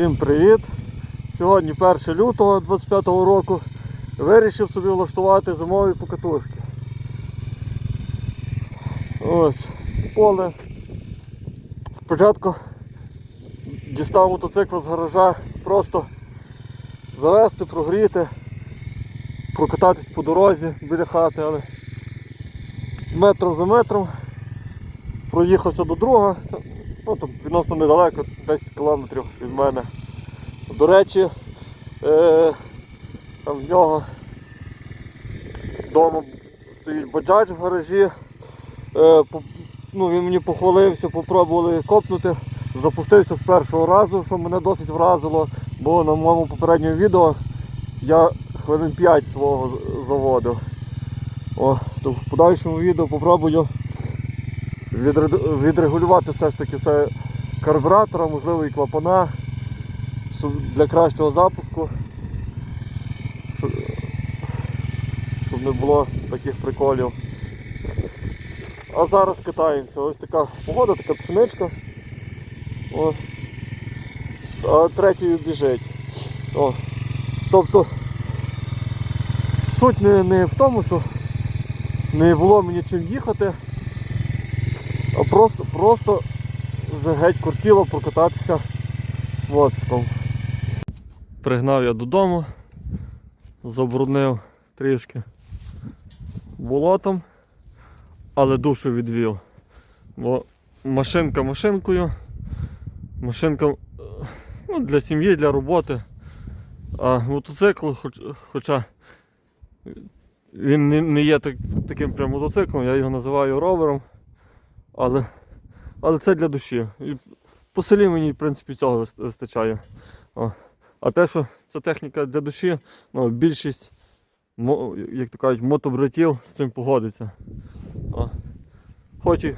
Всім привіт! Сьогодні 1 лютого 25 року вирішив собі влаштувати зимові покатушки. Ось поле. Спочатку дістав мотоцикл з гаража, просто завести, прогріти, прокататись по дорозі біля хати, але метром за метром проїхався до друга, ну там відносно недалеко, 10 кілометрів від мене. До речі, е, там в нього вдома стоїть баджач в гаражі. Е, по- ну, він мені похвалився, попробували копнути. Запустився з першого разу, що мене досить вразило, бо на моєму попередньому відео я хвилин 5 свого заводив. О, то в подальшому відео попробую відрегулювати все ж таки все карбюратора, можливо і клапана для кращого запуску. Щоб, не було таких приколів. А зараз катаємося. Ось така погода, така пшеничка. О. А третій біжить. О. Тобто суть не, не в тому, що не було мені чим їхати, просто, просто вже геть кортіло прокататися моциком. Пригнав я додому, забруднив трішки болотом, але душу відвів. Бо машинка машинкою, машинка е, ну, для сім'ї, для роботи. А мотоцикл, хоч, хоча він не є так, таким прям мотоциклом, я його називаю ровером. Але, але це для душі. І по селі мені в принципі цього вистачає. О. А те, що це техніка для душі, ну, більшість, як то кажуть, мотобратів з цим погодиться. О. Хоч і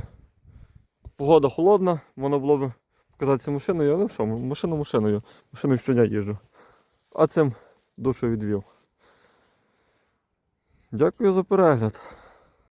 погода холодна, можна було б покататися машиною, але що, машину машиною, машиною щодня їжджу. А цим душу відвів. Дякую за перегляд.